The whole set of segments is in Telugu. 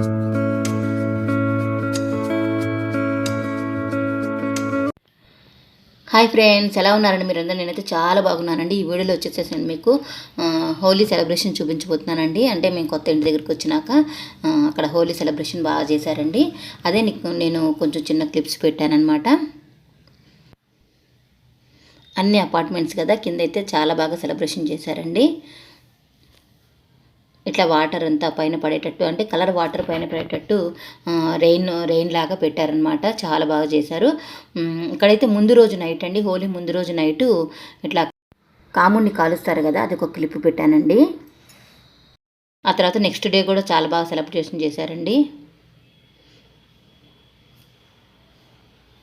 హాయ్ ఫ్రెండ్స్ ఎలా ఉన్నారండి మీరు నేనైతే చాలా బాగున్నానండి. ఈ వీడియోలో వచ్చేసేసి నేను మీకు హోలీ సెలబ్రేషన్ చూపించబోతున్నానండి. అంటే మేము కొత్త ఇంటి దగ్గరికి వచ్చినాక అక్కడ హోలీ సెలబ్రేషన్ బాగా చేశారండి. అదే నీకు నేను కొంచెం చిన్న క్లిప్స్ పెట్టానమాట అన్ని అపార్ట్మెంట్స్ కదా కింద అయితే చాలా బాగా సెలబ్రేషన్ చేశారండి. ఇట్లా వాటర్ అంతా పైన పడేటట్టు అంటే కలర్ వాటర్ పైన పడేటట్టు రెయిన్ రెయిన్ లాగా పెట్టారనమాట చాలా బాగా చేశారు. ఇక్కడైతే ముందు రోజు నైట్ అండి. హోలీ ముందు రోజు నైటు ఇట్లా కాముడిని కాలుస్తారు కదా అది ఒక క్లిప్ పెట్టానండి. ఆ తర్వాత నెక్స్ట్ డే కూడా చాలా బాగా సెలబ్రేషన్ చేశారండి.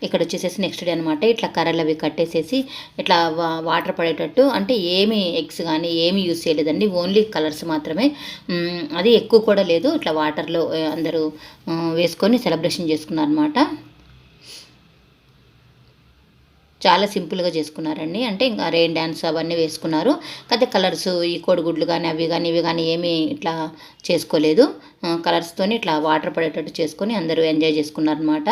ఇక్కడ వచ్చేసేసి నెక్స్ట్ డే అనమాట ఇట్లా కర్రలు అవి కట్టేసేసి ఇట్లా వా- వాటర్ పడేటట్టు అంటే ఏమి ఎగ్స్ కానీ ఏమి యూస్ చేయలేదండి. ఓన్లీ కలర్స్ మాత్రమే. అది ఎక్కువ కూడా లేదు. ఇట్లా వాటర్లో అందరూ వేసుకొని సెలబ్రేషన్ చేసుకున్నారు అనమాట చాలా సింపుల్గా చేసుకున్నారండి. అంటే ఇంకా రెయిన్ డ్యాన్స్ అవన్నీ వేసుకున్నారు. కాకపోతే కలర్స్ ఈ కోడిగుడ్లు కానీ అవి కానీ ఇవి కానీ ఏమీ ఇట్లా చేసుకోలేదు. కలర్స్తోని ఇట్లా వాటర్ పడేటట్టు చేసుకొని అందరూ ఎంజాయ్ చేసుకున్నారనమాట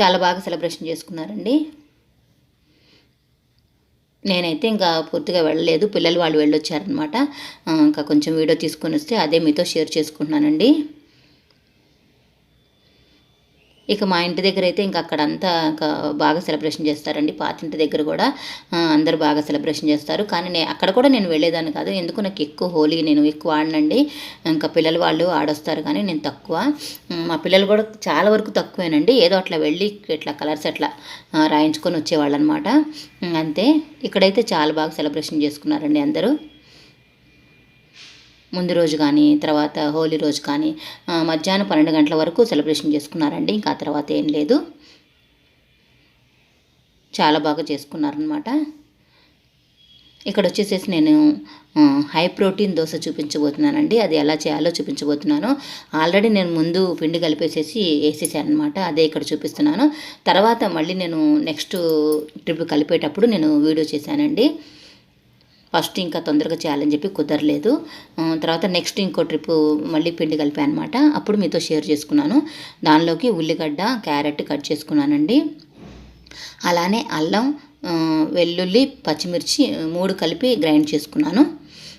చాలా బాగా సెలబ్రేషన్ చేసుకున్నారండి. నేనైతే ఇంకా పూర్తిగా వెళ్ళలేదు. పిల్లలు వాళ్ళు వెళ్ళొచ్చారనమాట ఇంకా కొంచెం వీడియో తీసుకొని వస్తే అదే మీతో షేర్ చేసుకుంటున్నానండి. ఇక మా ఇంటి దగ్గర అయితే ఇంకా అక్కడంతా ఇంకా బాగా సెలబ్రేషన్ చేస్తారండి. పాత ఇంటి దగ్గర కూడా అందరూ బాగా సెలబ్రేషన్ చేస్తారు. కానీ నేను అక్కడ కూడా నేను వెళ్ళేదాన్ని కాదు. ఎందుకు నాకు ఎక్కువ హోలీ నేను ఎక్కువ ఆడనండి. ఇంకా పిల్లలు వాళ్ళు ఆడొస్తారు కానీ నేను తక్కువ. మా పిల్లలు కూడా చాలా వరకు తక్కువేనండి. ఏదో అట్లా వెళ్ళి ఇట్లా కలర్స్ అట్లా రాయించుకొని వచ్చేవాళ్ళు అనమాట అంతే. ఇక్కడైతే చాలా బాగా సెలబ్రేషన్ చేసుకున్నారండి అందరూ. ముందు రోజు కానీ తర్వాత హోలీ రోజు కానీ మధ్యాహ్నం పన్నెండు గంటల వరకు సెలబ్రేషన్ చేసుకున్నారండి. ఇంకా తర్వాత ఏం లేదు. చాలా బాగా చేసుకున్నారనమాట ఇక్కడ వచ్చేసేసి నేను హై ప్రోటీన్ దోశ చూపించబోతున్నానండి. అది ఎలా చేయాలో చూపించబోతున్నాను. ఆల్రెడీ నేను ముందు పిండి కలిపేసేసి వేసేసాను అనమాట అదే ఇక్కడ చూపిస్తున్నాను. తర్వాత మళ్ళీ నేను నెక్స్ట్ ట్రిప్ కలిపేటప్పుడు నేను వీడియో చేశానండి. ఫస్ట్ ఇంకా తొందరగా చేయాలని చెప్పి కుదరలేదు. తర్వాత నెక్స్ట్ ఇంకో ట్రిప్ మళ్ళీ పిండి కలిపాను అనమాట అప్పుడు మీతో షేర్ చేసుకున్నాను. దానిలోకి ఉల్లిగడ్డ క్యారెట్ కట్ చేసుకున్నానండి. అలానే అల్లం వెల్లుల్లి పచ్చిమిర్చి మూడు కలిపి గ్రైండ్ చేసుకున్నాను.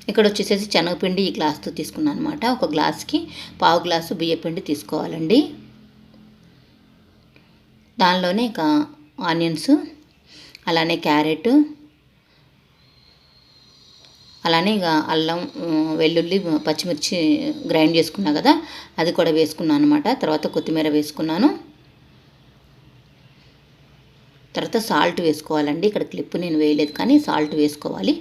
ఇక్కడ వచ్చేసేసి శనగపిండి ఈ గ్లాస్తో తీసుకున్నాను అనమాట ఒక గ్లాస్కి పావు గ్లాసు బియ్యపిండి తీసుకోవాలండి. దానిలోనే ఇక ఆనియన్స్ అలానే క్యారెట్ అలానే ఇక అల్లం వెల్లుల్లి పచ్చిమిర్చి గ్రైండ్ చేసుకున్నా కదా అది కూడా వేసుకున్నాను అనమాట తర్వాత కొత్తిమీర వేసుకున్నాను. తర్వాత సాల్ట్ వేసుకోవాలండి. ఇక్కడ క్లిప్ నేను వేయలేదు కానీ సాల్ట్ వేసుకోవాలి.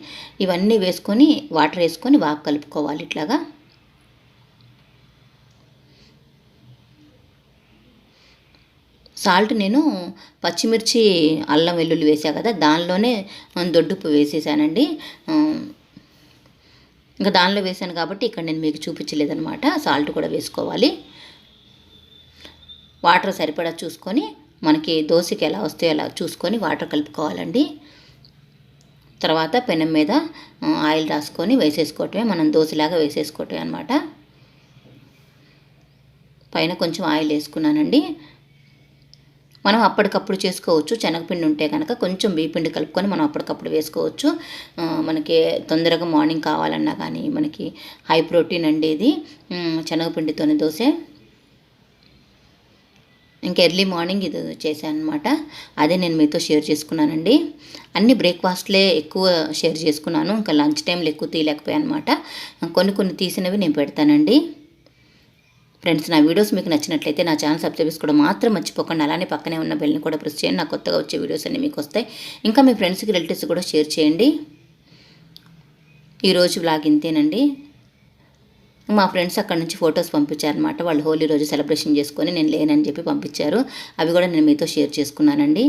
ఇవన్నీ వేసుకొని వాటర్ వేసుకొని బాగా కలుపుకోవాలి ఇట్లాగా. సాల్ట్ నేను పచ్చిమిర్చి అల్లం వెల్లుల్లి వేసా కదా దానిలోనే దొడ్డుప్పు వేసేసానండి. ఇంకా దానిలో వేసాను కాబట్టి ఇక్కడ నేను మీకు చూపించలేదనమాట సాల్ట్ కూడా వేసుకోవాలి. వాటర్ సరిపడా చూసుకొని మనకి దోశకి ఎలా వస్తాయో అలా చూసుకొని వాటర్ కలుపుకోవాలండి. తర్వాత పెనం మీద ఆయిల్ రాసుకొని వేసేసుకోవటమే మనం దోశలాగా వేసేసుకోవటమే అనమాట పైన కొంచెం ఆయిల్ వేసుకున్నానండి. మనం అప్పటికప్పుడు చేసుకోవచ్చు. శనగపిండి ఉంటే కనుక కొంచెం బియ్యపిండి కలుపుకొని మనం అప్పటికప్పుడు వేసుకోవచ్చు. మనకి తొందరగా మార్నింగ్ కావాలన్నా కానీ మనకి హై ప్రోటీన్ అండి ఇది శనగపిండితోని దోశ. ఇంకా ఎర్లీ మార్నింగ్ ఇది చేశాను అనమాట అదే నేను మీతో షేర్ చేసుకున్నానండి. అన్ని బ్రేక్ఫాస్ట్లే ఎక్కువ షేర్ చేసుకున్నాను. ఇంకా లంచ్ టైంలో ఎక్కువ తీయలేకపోయాను అనమాట కొన్ని కొన్ని తీసినవి నేను పెడతానండి. ఫ్రెండ్స్ నా వీడియోస్ మీకు నచ్చినట్లయితే నా ఛానల్ సబ్స్క్రైబ్ చేసుకోవడం మాత్రం మర్చిపోకండి. అలానే పక్కనే ఉన్న బెల్ని కూడా ప్రెస్ చేయండి. నా కొత్తగా వచ్చే వీడియోస్ అన్నీ మీకు వస్తాయి. ఇంకా మీ ఫ్రెండ్స్కి రిలేటివ్స్ కూడా షేర్ చేయండి. ఈరోజు బ్లాగ్ ఇంతేనండి. మా ఫ్రెండ్స్ అక్కడ నుంచి ఫొటోస్ పంపించారనమాట వాళ్ళు హోలీ రోజు సెలబ్రేషన్ చేసుకొని నేను లేనని చెప్పి పంపించారు. అవి కూడా నేను మీతో షేర్ చేసుకున్నానండి.